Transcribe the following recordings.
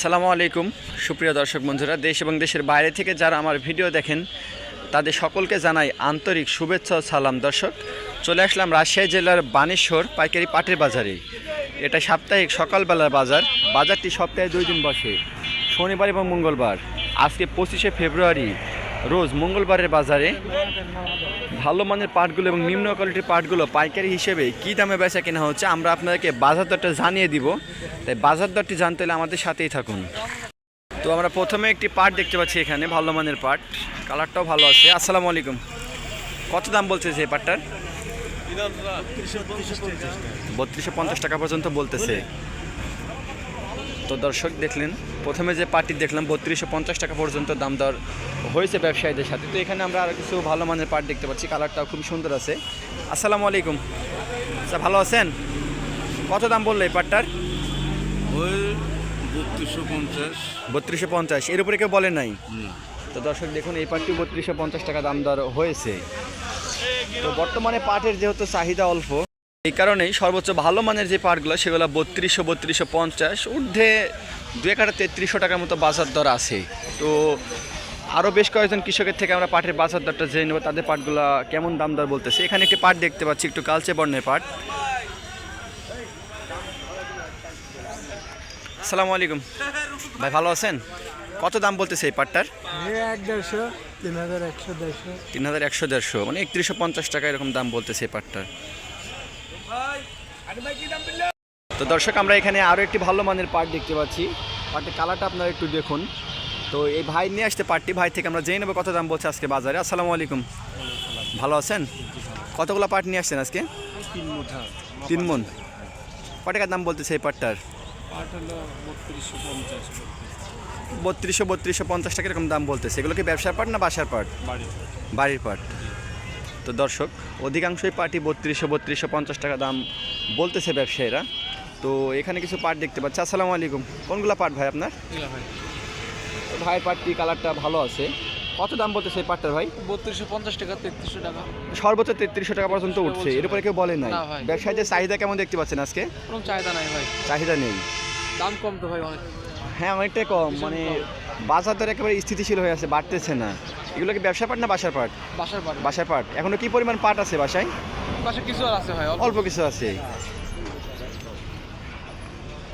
আসসালামু আলাইকুম। সুপ্রিয় দর্শক বন্ধুরা, দেশ এবং দেশের বাইরে থেকে যারা আমার ভিডিও দেখেন, তাদের সকলকে জানাই আন্তরিক শুভেচ্ছা সালাম। দর্শক, চলে আসলাম রাজশাহী জেলার বানেশ্বর পাইকারি পাটের বাজারে। এটা সাপ্তাহিক সকালবেলার বাজার, বাজারটি সপ্তাহে দুই দিন বসে। শনিবার এবং মঙ্গলবার। আজকে পঁচিশে ফেব্রুয়ারি রোজ মঙ্গলবারের বাজারে ভালো মানের পাটগুলো এবং নিম্ন কোয়ালিটির পাটগুলো পাইকারি হিসেবে কী দামে বেচা কেনা হচ্ছে আমরা আপনাদেরকে বাজার দরটা জানিয়ে দিব। তাই বাজার দরটি জানতে হলে আমাদের সাথেই থাকুন। তো আমরা প্রথমে একটি পাট দেখতে পাচ্ছি এখানে ভালো মানের পাট। কালারটাও ভালো আছে। আসসালামু আলাইকুম। কত দাম বলছে এই পাটটার? বত্রিশশো পঞ্চাশ টাকা পর্যন্ত বলতেছে। তো দর্শক দেখলেন প্রথমে যে পার্টি দেখলাম বত্রিশশো পঞ্চাশ টাকা পর্যন্ত দাম দর হয়েছে ব্যবসায়ীদের সাথে। তো এখানে আমরা আরও কিছু ভালো মানের পাট দেখতে পাচ্ছি কালারটাও খুব সুন্দর আছে। আসসালামু আলাইকুম। আচ্ছা ভালো আছেন? কত দাম বলল এই পাটটার ওই বত্রিশশো পঞ্চাশ। বত্রিশশো পঞ্চাশ এর উপরে কেউ বলে নাই? তো দর্শক দেখুন এই পাটটি বত্রিশশো পঞ্চাশ টাকা দাম দর হয়েছে। তো বর্তমানে পাটের যেহেতু চাহিদা অল্প এই কারণেই সর্বোচ্চ ভালো মানের যে পাটগুলো সেগুলো বত্রিশশো বত্রিশশো পঞ্চাশ ঊর্ধ্বে দু একটা তেত্রিশশো টাকার মতো বাজার দর আছে। তো আরও বেশ কয়েকজন কৃষকের থেকে আমরা পাটের বাজার দরটা জেনে নেব তাদের পাটগুলো কেমন দাম দর বলতেছে। এখানে একটি পাট দেখতে পাচ্ছি একটু কালচে বর্ণের পাট। আসসালামু আলাইকুম। ভাই ভালো আছেন? কত দাম বলতেছে এই পাটটার? এক তিন হাজার একশো দেড়শো মানে একত্রিশশো পঞ্চাশ টাকা এরকম দাম বলতেছে এই পাটটার। তো দর্শক আমরা এখানে আরও একটি ভালো মানের পাট দেখতে পাচ্ছি। পাটের কালারটা আপনারা একটু দেখুন। তো এই ভাই নিয়ে আসতে পাটটি ভাই থেকে আমরা জেনে নেব কত দাম বলছে আজকে বাজারে। আসসালামু আলাইকুম। ভালো আছেন? কতগুলো পাট নিয়ে আসছেন আজকে? তিন মন। কত টাকার দাম বলতেছে এই পাটটার? বত্রিশশো বত্রিশশো পঞ্চাশ। টাকা এরকম দাম বলতেছে? এগুলো কি ব্যবসার পাট না বাসার পাট। বাড়ির পাট। তো দর্শক অধিকাংশই পার্টি বত্রিশশো বত্রিশশো পঞ্চাশ টাকা দাম বলতেছে ব্যবসায়ীরা। তো এখানে কিছু পাট দেখতে পাচ্ছি। আসসালামু আলাইকুম। কোনগুলো পাট ভাই আপনার? ভাই। পাটটি কালারটা ভালো আছে। কত দাম বলতেছে এই পাটটার ভাই? বত্রিশশো পঞ্চাশ টাকা তেত্রিশশো টাকা। সর্বোচ্চ তেত্রিশশো টাকা পর্যন্ত উঠছে। এর উপরে কেউ বলে নাই। ব্যবসায়ীদের চাহিদা কেমন দেখতে পাচ্ছেন আজকে? কোনো চাহিদা নাই ভাই। চাহিদা নেই। দাম কম তো ভাই অনেক। হ্যাঁ অনেকটাই কম। মানে বাজার দর একেবারে স্থিতিশীল হয়ে আছে বাড়তেছে না। এগুলো কি ব্যবসা পাট না বাসার পাট? বাসার বাড়ি বাসার পাট। এখনও কি পরিমাণ পাট আছে বাসায়? বাসা কিছু আর আছে ভাই অল্প। অল্প কিছু আছে।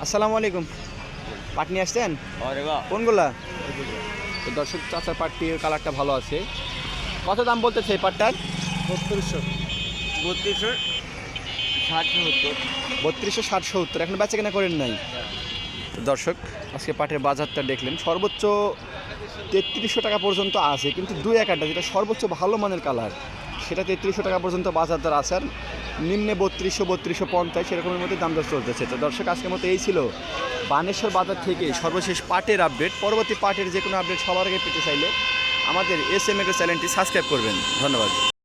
আসসালামু আলাইকুম। পাট নিয়ে আসছেন? কোনগুলা? তো দর্শক চাচার পাটটির কালারটা ভালো আছে। কত দাম বলতেছে এই পাটটার? বত্রিশশো। বত্রিশশো ষাট সত্তর। বত্রিশশো ষাট সত্তর। এখন বেচা কেনা করেন নাই? দর্শক, আজকে পাটের বাজারটা দেখলেন। সর্বোচ্চ তেত্রিশশো টাকা পর্যন্ত আছে, কিন্তু দুই একটা যেটা সর্বোচ্চ ভালো মানের কালার, সেটা তেত্রিশশো টাকা পর্যন্ত বাজার দর আছে। আর নিম্নে বত্রিশশো বত্রিশশো পঞ্চাশ সেরকমের মধ্যে দাম দর চলতেছে। তো দর্শক, আজকের মতো এই ছিল বানেশ্বর বাজার থেকে সর্বশেষ পাটের আপডেট। পরবর্তী পাটের যে কোনো আপডেট সবার আগে পেতে চাইলে আমাদের এস এম চ্যানেলটি সাবস্ক্রাইব করবেন। ধন্যবাদ।